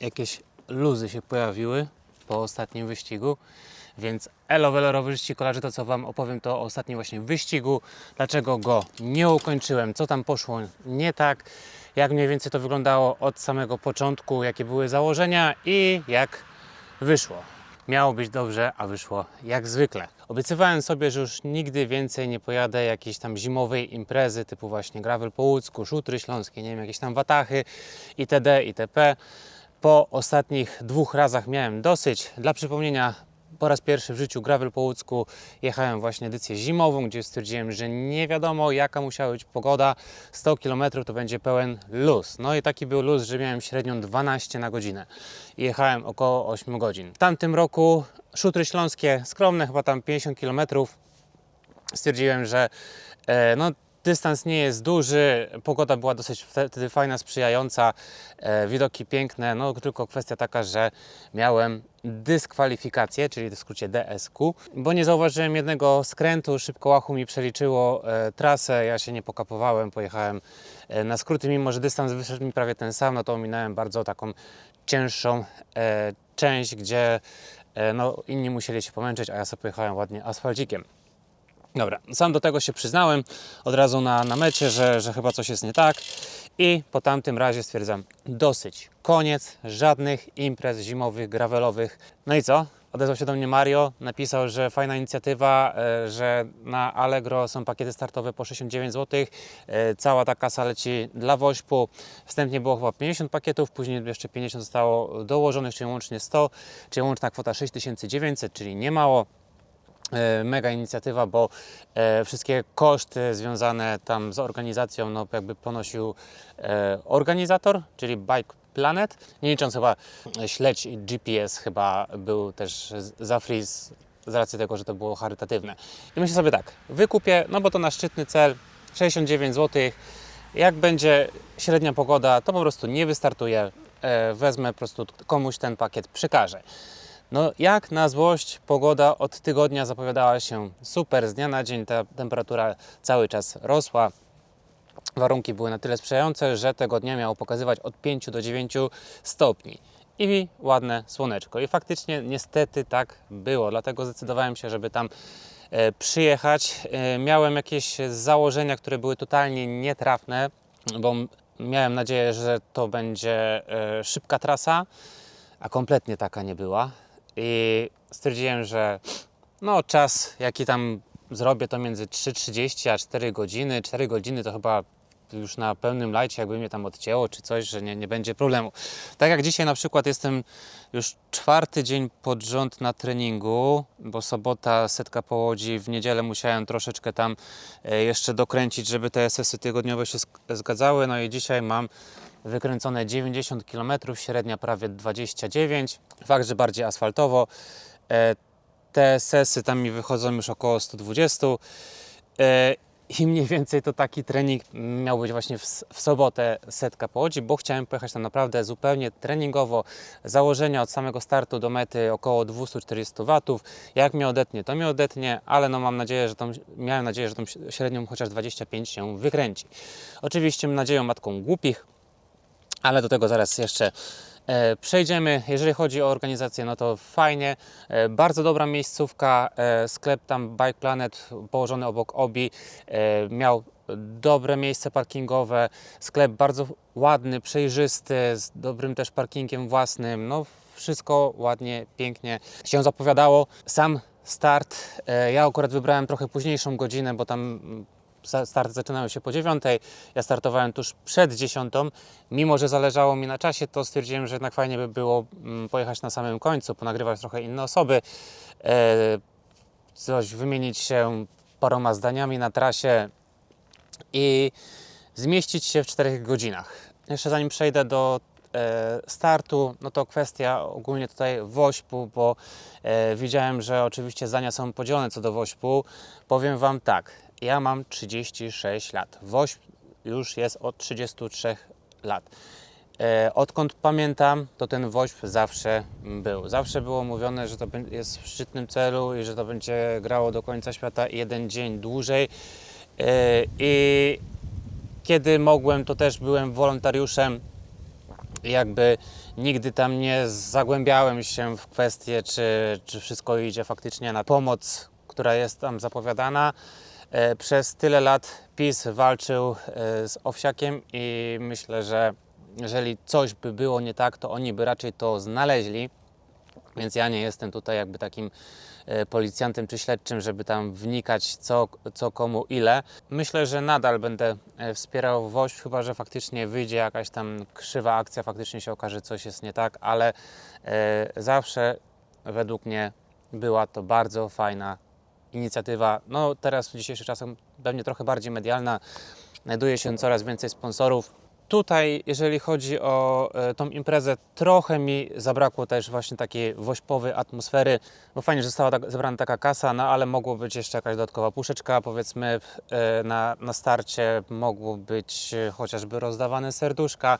jakieś luzy się pojawiły po ostatnim wyścigu. Więc elo velo rowerzyści kolarzy, to co Wam opowiem to o ostatnim właśnie wyścigu, dlaczego go nie ukończyłem, co tam poszło nie tak, jak mniej więcej to wyglądało od samego początku, jakie były założenia i jak wyszło. Miało być dobrze, a wyszło jak zwykle. Obiecywałem sobie, że już nigdy więcej nie pojadę jakiejś tam zimowej imprezy typu właśnie gravel po łódzku, szutry śląskie, nie wiem, jakieś tam watachy itd. itp. Po ostatnich dwóch razach miałem dosyć. Dla przypomnienia, po raz pierwszy w życiu gravel po łódzku jechałem właśnie edycję zimową, gdzie stwierdziłem, że nie wiadomo jaka musiała być pogoda. 100 km to będzie pełen luz. No i taki był luz, że miałem średnią 12 na godzinę. I jechałem około 8 godzin. W tamtym roku szutry śląskie skromne, chyba tam 50 km. Stwierdziłem, że e, no, dystans nie jest duży, pogoda była dosyć wtedy fajna, sprzyjająca, e, widoki piękne, no tylko kwestia taka, że miałem dyskwalifikację, czyli w skrócie DSQ, bo nie zauważyłem jednego skrętu, szybko łachu mi przeliczyło e, trasę, ja się nie pokapowałem, pojechałem e, na skróty, mimo że dystans wyszedł mi prawie ten sam, no to ominąłem bardzo taką cięższą część, gdzie no, inni musieli się pomęczyć, a ja sobie pojechałem ładnie asfalcikiem. Dobra, sam do tego się przyznałem od razu na, na mecie, że, że chyba coś jest nie tak i po tamtym razie stwierdzam dosyć, koniec, żadnych imprez zimowych, gravelowych. No i co? Odezwał się do mnie Mario, napisał, że fajna inicjatywa, e, że na Allegro są pakiety startowe po 69 zł, e, cała ta kasa leci dla Wośpu. Wstępnie było chyba 50 pakietów, później jeszcze 50 zostało dołożonych, czyli łącznie 100, czyli łączna kwota 6900, czyli nie mało e, mega inicjatywa, bo e, wszystkie koszty związane tam z organizacją, no jakby ponosił e, organizator, czyli Bike Planet, nie licząc chyba e, śledź i GPS chyba był też za free z, racji tego, że to było charytatywne. I myślę sobie tak, wykupię, no bo to na szczytny cel, 69 zł, jak będzie średnia pogoda, to po prostu nie wystartuję, e, wezmę po prostu komuś ten pakiet, przekażę. No jak na złość pogoda od tygodnia zapowiadała się super, z dnia na dzień ta temperatura cały czas rosła. Warunki były na tyle sprzyjające, że tego dnia miało pokazywać od 5 do 9 stopni. I ładne słoneczko. I faktycznie niestety tak było, dlatego zdecydowałem się, żeby tam e, przyjechać. E, miałem jakieś założenia, które były totalnie nietrafne, bo miałem nadzieję, że to będzie e, szybka trasa, a kompletnie taka nie była. I stwierdziłem, że no czas jaki tam zrobię to między 3.30 a 4 godziny. 4 godziny to chyba już na pełnym lajcie, jakby mnie tam odcięło czy coś, że nie, nie będzie problemu. Tak jak dzisiaj na przykład jestem już czwarty dzień pod rząd na treningu, bo sobota setka po Łodzi, w niedzielę musiałem troszeczkę tam e, jeszcze dokręcić, żeby te sesje tygodniowe się zgadzały. No i dzisiaj mam wykręcone 90 km, średnia prawie 29. Fakt, że bardziej asfaltowo. E, Te sesy tam mi wychodzą już około 120. E, I mniej więcej to taki trening miał być właśnie w, w sobotę setka po Łodzi, bo chciałem pojechać tam naprawdę zupełnie treningowo. Założenia od samego startu do mety około 240 watów. Jak mnie odetnie, to mnie odetnie, ale no mam nadzieję, że tą, miałem nadzieję, że tą średnią chociaż 25 się wykręci. Oczywiście nadzieją matką głupich, ale do tego zaraz jeszcze e, przejdziemy. Jeżeli chodzi o organizację, no to fajnie, e, bardzo dobra miejscówka, e, sklep tam Bike Planet położony obok Obi, miał dobre miejsce parkingowe, sklep bardzo ładny, przejrzysty, z dobrym też parkingiem własnym, no wszystko ładnie, pięknie się zapowiadało. Sam start, ja akurat wybrałem trochę późniejszą godzinę, bo tam starty zaczynały się po dziewiątej. Ja startowałem tuż przed dziesiątą. Mimo, że zależało mi na czasie, to stwierdziłem, że jednak fajnie by było mm, pojechać na samym końcu, ponagrywać trochę inne osoby, e, coś wymienić się paroma zdaniami na trasie i zmieścić się w 4 godzinach. Jeszcze zanim przejdę do e, startu, no to kwestia ogólnie tutaj Wośpu, bo e, widziałem, że oczywiście zdania są podzielone co do Wośpu. Powiem Wam tak, ja mam 36 lat. Wośp już jest od 33 lat. E, odkąd pamiętam, to ten Wośp zawsze był. Zawsze było mówione, że to jest w szczytnym celu i że to będzie grało do końca świata jeden dzień dłużej. E, I kiedy mogłem, to też byłem wolontariuszem jakby nigdy tam nie zagłębiałem się w kwestię, czy, czy wszystko idzie faktycznie na pomoc, która jest tam zapowiadana. E, Przez tyle lat PiS walczył e, z Owsiakiem i myślę, że jeżeli coś by było nie tak, to oni by raczej to znaleźli. Więc ja nie jestem tutaj jakby takim e, policjantem czy śledczym, żeby tam wnikać co, co komu ile. Myślę, że nadal będę wspierał WOŚP, chyba że faktycznie wyjdzie jakaś tam krzywa akcja, faktycznie się okaże coś jest nie tak, ale e, zawsze według mnie była to bardzo fajna inicjatywa. No teraz w dzisiejszych czasach pewnie trochę bardziej medialna, znajduje się coraz więcej sponsorów. Tutaj, jeżeli chodzi o e, tą imprezę, trochę mi zabrakło też właśnie takiej wośpowej atmosfery, bo fajnie, że została tak, zebrana taka kasa, no ale mogło być jeszcze jakaś dodatkowa puszeczka, powiedzmy e, na, na starcie mogło być e, chociażby rozdawane serduszka,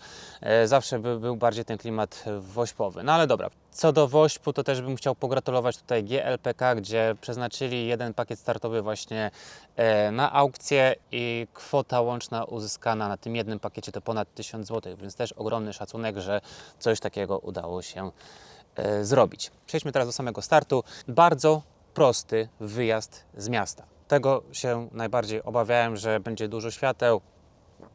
zawsze by był bardziej ten klimat wośpowy. No ale dobra, co do wośpu, to też bym chciał pogratulować tutaj GLPK, gdzie przeznaczyli jeden pakiet startowy właśnie e, na aukcję i kwota łączna uzyskana na tym jednym pakiecie to ponad 1000 zł, więc też ogromny szacunek, że coś takiego udało się e, zrobić. Przejdźmy teraz do samego startu. Bardzo prosty wyjazd z miasta. Tego się najbardziej obawiałem, że będzie dużo świateł,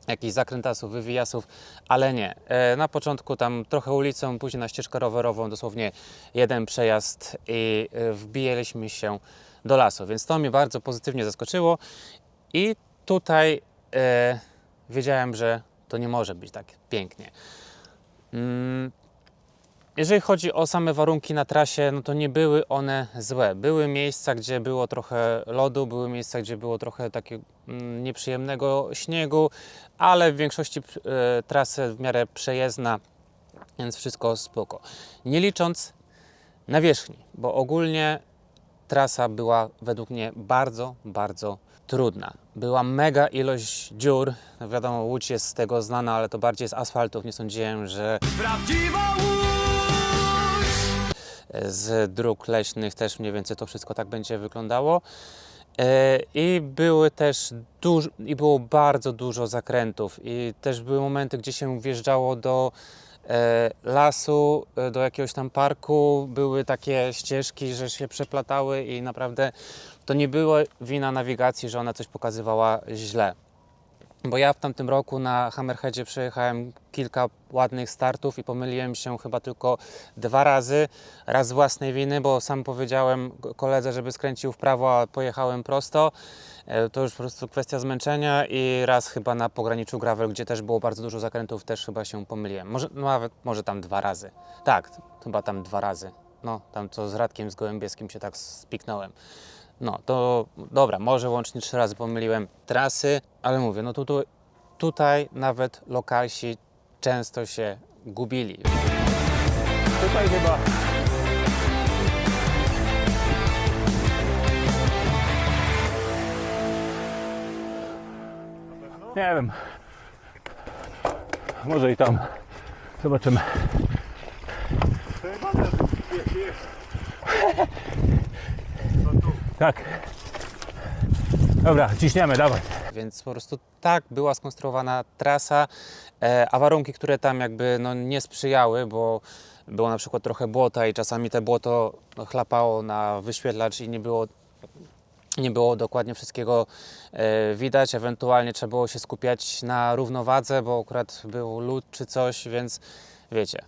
jakichś zakrętasów, wywijasów, ale nie. E, Na początku tam trochę ulicą, później na ścieżkę rowerową, dosłownie jeden przejazd i e, wbijaliśmy się do lasu, więc to mnie bardzo pozytywnie zaskoczyło i tutaj e, wiedziałem, że to nie może być tak pięknie. Mm, jeżeli chodzi o same warunki na trasie, no to nie były one złe. Były miejsca, gdzie było trochę lodu, były miejsca, gdzie było trochę takiego mm, nieprzyjemnego śniegu, ale w większości e, trasy w miarę przejezdna, więc wszystko spoko. Nie licząc nawierzchni, bo ogólnie trasa była według mnie bardzo, bardzo trudna. Była mega ilość dziur. No wiadomo, Łódź jest z tego znana, ale to bardziej z asfaltów. Nie sądziłem, że Prawdziwa Łódź! Z dróg leśnych też mniej więcej to wszystko tak będzie wyglądało. E, I były też duż, i było bardzo dużo zakrętów i też były momenty, gdzie się wjeżdżało do e, lasu, e, do jakiegoś tam parku, były takie ścieżki, że się przeplatały i naprawdę to nie było wina nawigacji, że ona coś pokazywała źle. Bo ja w tamtym roku na Hammerheadzie przejechałem kilka ładnych startów i pomyliłem się chyba tylko dwa razy. Raz z własnej winy, bo sam powiedziałem koledze, żeby skręcił w prawo, a pojechałem prosto. E, To już po prostu kwestia zmęczenia i raz chyba na pograniczu gravel, gdzie też było bardzo dużo zakrętów, też chyba się pomyliłem. Może no nawet może tam dwa razy. Tak, chyba tam dwa razy. No, tam co z Radkiem z Gołębieskim się tak spiknąłem. No to dobra, może łącznie trzy razy pomyliłem trasy, ale mówię, no tu, tu, tutaj nawet lokalsi często się gubili. Tutaj chyba. Nie wiem. Może i tam. Zobaczymy. Tak. Dobra, ciśniemy, dawaj. Więc po prostu tak była skonstruowana trasa, e, a warunki, które tam jakby no, nie sprzyjały, bo było na przykład trochę błota i czasami te błoto no, chlapało na wyświetlacz i nie było nie było dokładnie wszystkiego e, widać, ewentualnie trzeba było się skupiać na równowadze, bo akurat był lód czy coś, więc wiecie,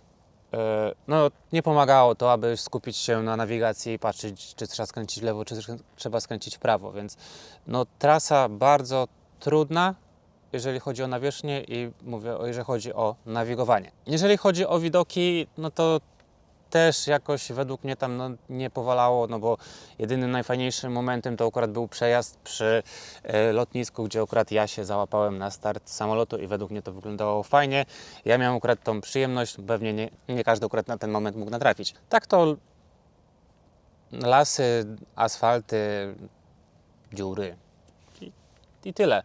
no nie pomagało to, aby skupić się na nawigacji i patrzeć, czy trzeba skręcić w lewo, czy tr- trzeba skręcić w prawo, więc no trasa bardzo trudna, jeżeli chodzi o nawierzchnię i mówię, jeżeli chodzi o nawigowanie. Jeżeli chodzi o widoki, no to też jakoś według mnie tam no, nie powalało, no bo jedynym najfajniejszym momentem to akurat był przejazd przy e, lotnisku, gdzie akurat ja się załapałem na start samolotu i według mnie to wyglądało fajnie. Ja miałem akurat tą przyjemność, pewnie nie, nie każdy akurat na ten moment mógł natrafić. Tak to lasy, asfalty, dziury i, i tyle.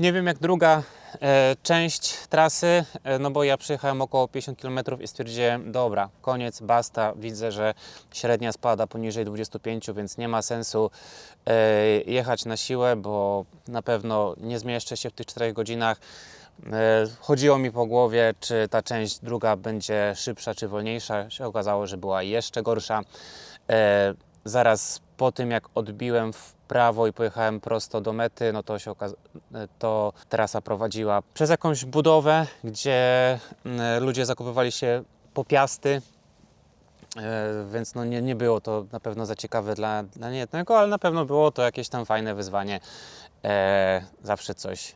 Nie wiem jak druga e, część trasy, e, no bo ja przejechałem około 50 km i stwierdziłem, dobra, koniec, basta, widzę, że średnia spada poniżej 25, więc nie ma sensu e, jechać na siłę, bo na pewno nie zmieszczę się w tych 4 godzinach. E, Chodziło mi po głowie, czy ta część druga będzie szybsza czy wolniejsza. Się okazało, że była jeszcze gorsza. E, Zaraz po tym, jak odbiłem w prawo i pojechałem prosto do mety, no to się to trasa prowadziła przez jakąś budowę, gdzie mm, ludzie zakupywali się po piasty. E, Więc no nie, nie było to na pewno za ciekawe dla, dla niejednego, ale na pewno było to jakieś tam fajne wyzwanie. E, zawsze coś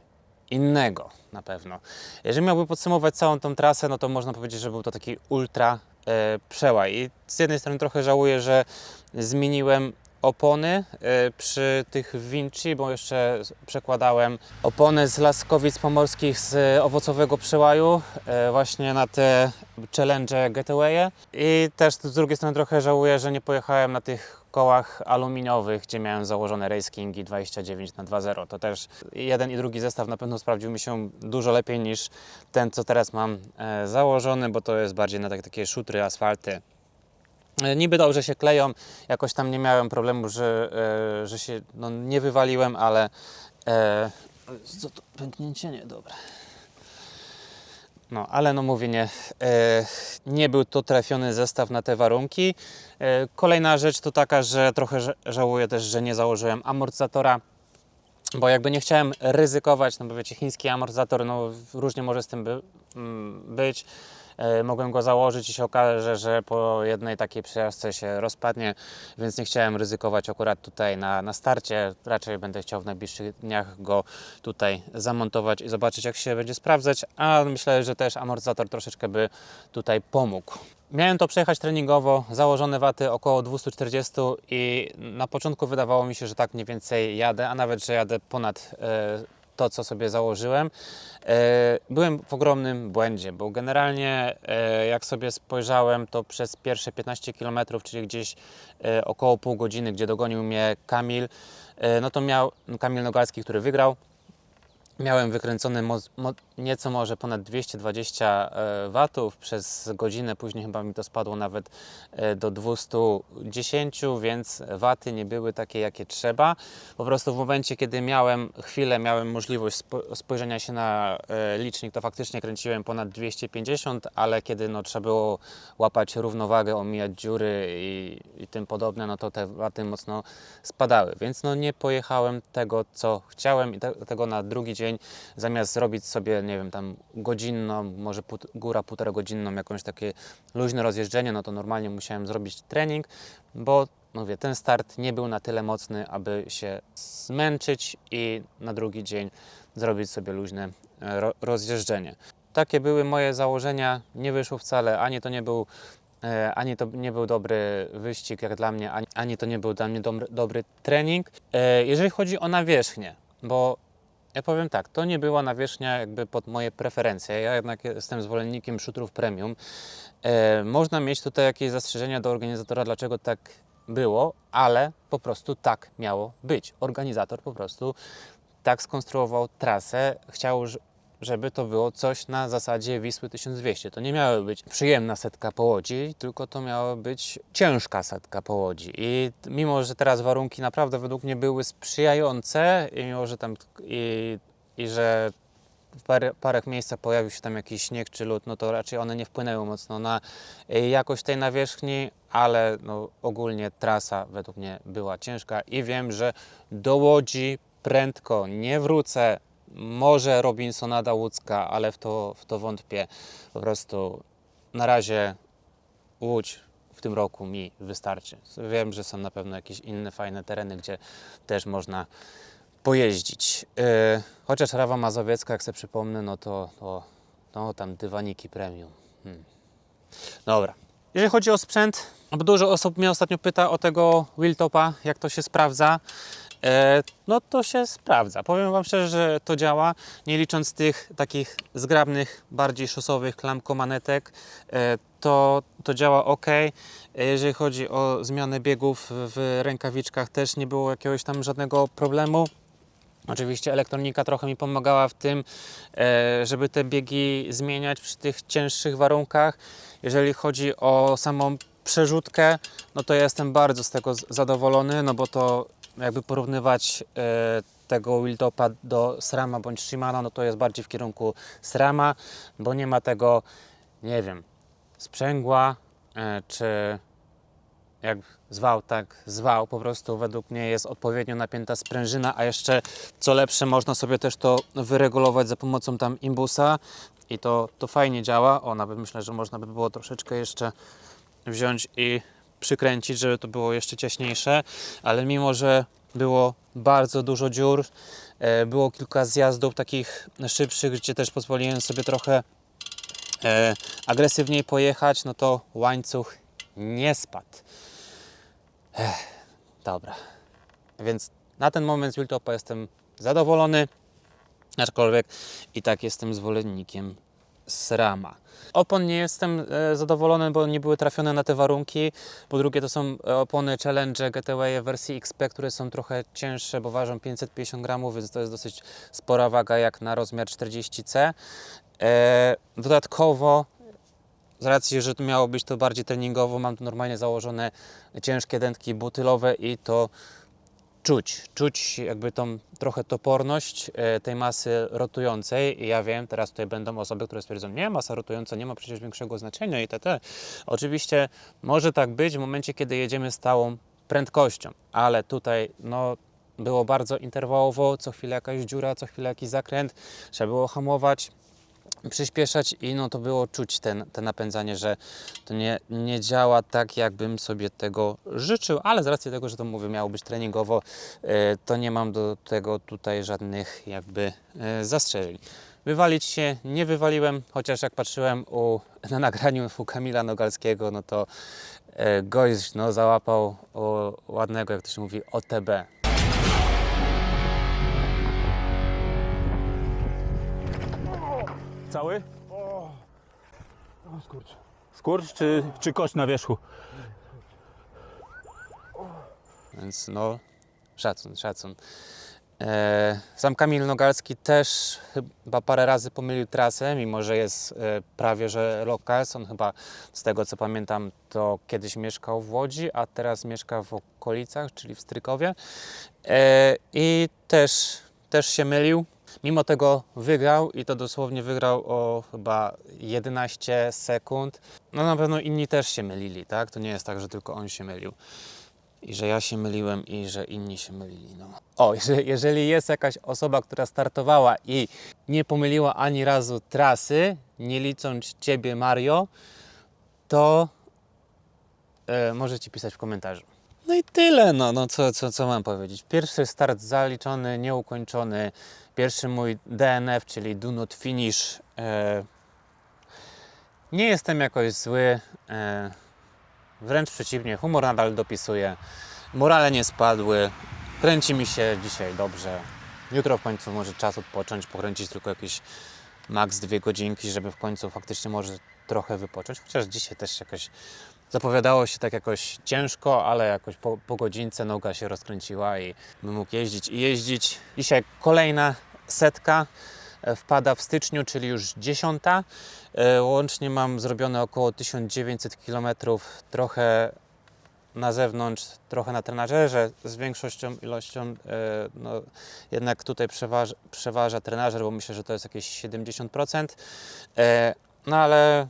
innego na pewno. Jeżeli miałbym podsumować całą tą trasę, no to można powiedzieć, że był to taki ultra e, przełaj. I z jednej strony trochę żałuję, że zmieniłem opony e, przy tych Vinci, bo jeszcze przekładałem opony z Laskowic Pomorskich z owocowego przełaju e, właśnie na te challenge getawaye i też z drugiej strony trochę żałuję, że nie pojechałem na tych kołach aluminiowych, gdzie miałem założone Race Kingi 29 na 2.0. To też jeden i drugi zestaw na pewno sprawdził mi się dużo lepiej niż ten, co teraz mam e, założony, bo to jest bardziej na tak, takie szutry, asfalty. E, Niby dobrze się kleją, jakoś tam nie miałem problemu, że, e, że się no, nie wywaliłem, ale e, co to pęknięcie? Nie, dobra. No, ale no mówię, nie, e, nie był to trafiony zestaw na te warunki. E, kolejna rzecz to taka, że trochę ża- żałuję też, że nie założyłem amortyzatora, bo jakby nie chciałem ryzykować, no bo wiecie, chiński amortyzator, no różnie może z tym by, mm, być. E, Mogłem go założyć i się okaże, że po jednej takiej przejażdżce się rozpadnie, więc nie chciałem ryzykować akurat tutaj na, na starcie. Raczej będę chciał w najbliższych dniach go tutaj zamontować i zobaczyć, jak się będzie sprawdzać. A myślę, że też amortyzator troszeczkę by tutaj pomógł. Miałem to przejechać treningowo, założone waty około 240 i na początku wydawało mi się, że tak mniej więcej jadę, a nawet, że jadę ponad e, to, co sobie założyłem. E, Byłem w ogromnym błędzie, bo generalnie e, jak sobie spojrzałem, to przez pierwsze 15 km, czyli gdzieś e, około pół godziny, gdzie dogonił mnie Kamil, no to miał Kamil Nogalski, który wygrał, Miałem wykręcony mo, mo, nieco może ponad 220 e, watów przez godzinę, później chyba mi to spadło nawet e, do 210, więc waty nie były takie jakie trzeba. Po prostu w momencie, kiedy miałem chwilę, miałem możliwość spo, spojrzenia się na e, licznik, to faktycznie kręciłem ponad 250, ale kiedy no, trzeba było łapać równowagę, omijać dziury i, i tym podobne, no to te waty mocno spadały, więc no nie pojechałem tego, co chciałem i te, tego na drugi dzień, zamiast zrobić sobie, nie wiem, tam godzinną, może pół, góra półtora godzinną, jakąś takie luźne rozjeżdżenie, no to normalnie musiałem zrobić trening, bo mówię, ten start nie był na tyle mocny, aby się zmęczyć i na drugi dzień zrobić sobie luźne e, ro, rozjeżdżenie. Takie były moje założenia, nie wyszło wcale, ani to nie był E, ani to nie był dobry wyścig jak dla mnie, ani, ani to nie był dla mnie dobry, dobry trening. E, jeżeli chodzi o nawierzchnię, bo ja powiem tak, to nie była nawierzchnia jakby pod moje preferencje. Ja jednak jestem zwolennikiem szutrów premium. E, można mieć tutaj jakieś zastrzeżenia do organizatora, dlaczego tak było, ale po prostu tak miało być. Organizator po prostu tak skonstruował trasę, chciał, żeby to było coś na zasadzie Wisły 1200. To nie miała być przyjemna setka po łodzi, tylko to miała być ciężka setka po łodzi. I mimo, że teraz warunki naprawdę według mnie były sprzyjające, i mimo, że tam i, i że w parę, parach miejscach pojawił się tam jakiś śnieg czy lód, no to raczej one nie wpłynęły mocno na y, jakość tej nawierzchni, ale no, ogólnie trasa według mnie była ciężka i wiem, że do Łodzi prędko nie wrócę. Może Robinsonada łódzka, ale w to, w to wątpię. Po prostu na razie Łódź w tym roku mi wystarczy. Wiem, że są na pewno jakieś inne fajne tereny, gdzie też można pojeździć. Yy, chociaż Rawa Mazowiecka, jak sobie przypomnę, no to, to no, tam dywaniki premium. Hmm. Dobra. Jeżeli chodzi o sprzęt, bo dużo osób mnie ostatnio pyta o tego wheeltopa, jak to się sprawdza. E, no to się sprawdza. Powiem Wam szczerze, że to działa, nie licząc tych takich zgrabnych, bardziej szosowych klamkomanetek, e, to, to działa ok. E, Jeżeli chodzi o zmianę biegów w rękawiczkach, też nie było jakiegoś tam żadnego problemu. Oczywiście elektronika trochę mi pomagała w tym, żeby te biegi zmieniać przy tych cięższych warunkach. Jeżeli chodzi o samą przerzutkę, no to ja jestem bardzo z tego zadowolony, no bo to jakby porównywać e, tego Wiltopa do SRAMa bądź Shimano, no to jest bardziej w kierunku SRAMa, bo nie ma tego, nie wiem, sprzęgła, e, czy jak zwał, tak zwał. Po prostu według mnie jest odpowiednio napięta sprężyna, a jeszcze co lepsze, można sobie też to wyregulować za pomocą tam imbusa i to, to fajnie działa. O, nawet myślę, że można by było troszeczkę jeszcze wziąć i przykręcić, żeby to było jeszcze ciaśniejsze, ale mimo, że było bardzo dużo dziur, e, było kilka zjazdów takich szybszych, gdzie też pozwoliłem sobie trochę e, agresywniej pojechać, no to łańcuch nie spadł. Ech, dobra. Więc na ten moment z Wiltopa jestem zadowolony, aczkolwiek i tak jestem zwolennikiem SRAMa. Opon nie jestem e, zadowolony, bo nie były trafione na te warunki. Po drugie to są e, opony Challenge GTW wersji XP, które są trochę cięższe, bo ważą 550 gramów, więc to jest dosyć spora waga jak na rozmiar 40C. E, dodatkowo z racji, że miało być to bardziej treningowo, mam tu normalnie założone ciężkie dętki butylowe i to czuć, czuć jakby tą trochę toporność e, tej masy rotującej i ja wiem, teraz tutaj będą osoby, które stwierdzą, nie, masa rotująca nie ma przecież większego znaczenia i t. Oczywiście może tak być w momencie, kiedy jedziemy stałą prędkością, ale tutaj no było bardzo interwałowo, co chwilę jakaś dziura, co chwilę jakiś zakręt, trzeba było hamować, przyspieszać i no to było czuć ten, te napędzanie, że to nie, nie działa tak, jakbym sobie tego życzył, ale z racji tego, że to mówię, miało być treningowo, e, to nie mam do tego tutaj żadnych jakby e, zastrzeżeń. Wywalić się nie wywaliłem, chociaż jak patrzyłem u, na nagraniu u Kamila Nogalskiego, no to e, gość no, załapał ładnego, jak to się mówi, OTB. Cały? skurcz. Skurcz czy, czy kość na wierzchu? Więc no, szacun, szacun. E, sam Kamil Nogalski też chyba parę razy pomylił trasę, mimo że jest e, prawie że lokals. On chyba, z tego co pamiętam, to kiedyś mieszkał w Łodzi, a teraz mieszka w okolicach, czyli w Strykowie. E, I też, też się mylił. Mimo tego wygrał i to dosłownie wygrał o chyba 11 sekund. No na pewno inni też się mylili, tak? To nie jest tak, że tylko on się mylił i że ja się myliłem i że inni się mylili. No. O, jeżeli, jeżeli jest jakaś osoba, która startowała i nie pomyliła ani razu trasy, nie licząc Ciebie Mario, to e, możecie pisać w komentarzu. No i tyle, no, no co, co, co mam powiedzieć. Pierwszy start zaliczony, nieukończony. Pierwszy mój DNF, czyli Do Not Finish. E, nie jestem jakoś zły. E, Wręcz przeciwnie, humor nadal dopisuje. Morale nie spadły. Kręci mi się dzisiaj dobrze. Jutro w końcu może czas odpocząć, pokręcić tylko jakieś maks dwie godzinki, żeby w końcu faktycznie może trochę wypocząć. Chociaż dzisiaj też jakoś zapowiadało się tak jakoś ciężko, ale jakoś po, po godzince noga się rozkręciła i bym mógł jeździć i jeździć. Dzisiaj kolejna setka e, wpada w styczniu, czyli już dziesiąta. E, Łącznie mam zrobione około 1900 km, trochę na zewnątrz, trochę na trenażerze, z większością ilością, e, no, jednak tutaj przeważa, przeważa trenażer, bo myślę, że to jest jakieś 70%. E, No ale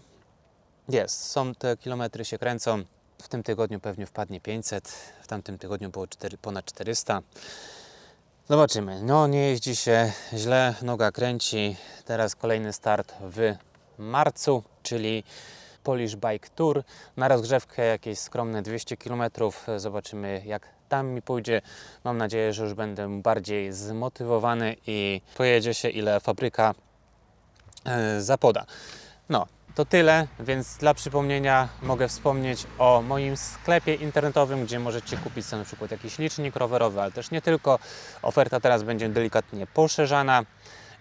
jest, są te kilometry się kręcą. W tym tygodniu pewnie wpadnie 500, w tamtym tygodniu było 4, ponad 400. Zobaczymy. No, nie jeździ się źle, noga kręci. Teraz kolejny start w marcu, czyli Polish Bike Tour. Na rozgrzewkę jakieś skromne 200 km. Zobaczymy, jak tam mi pójdzie. Mam nadzieję, że już będę bardziej zmotywowany i pojedzie się, ile fabryka e, zapoda. No, to tyle, więc dla przypomnienia mogę wspomnieć o moim sklepie internetowym, gdzie możecie kupić sobie na przykład jakiś licznik rowerowy, ale też nie tylko. Oferta teraz będzie delikatnie poszerzana.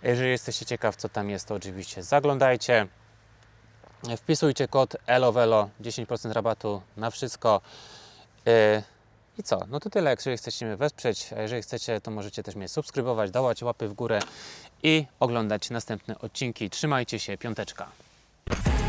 Jeżeli jesteście ciekaw, co tam jest, to oczywiście zaglądajcie. Wpisujcie kod ELOVELO, 10% rabatu na wszystko. Yy, I co? No to tyle, jeżeli chcecie mnie wesprzeć, a jeżeli chcecie, to możecie też mnie subskrybować, dawać łapy w górę i oglądać następne odcinki. Trzymajcie się, piąteczka. Thank you.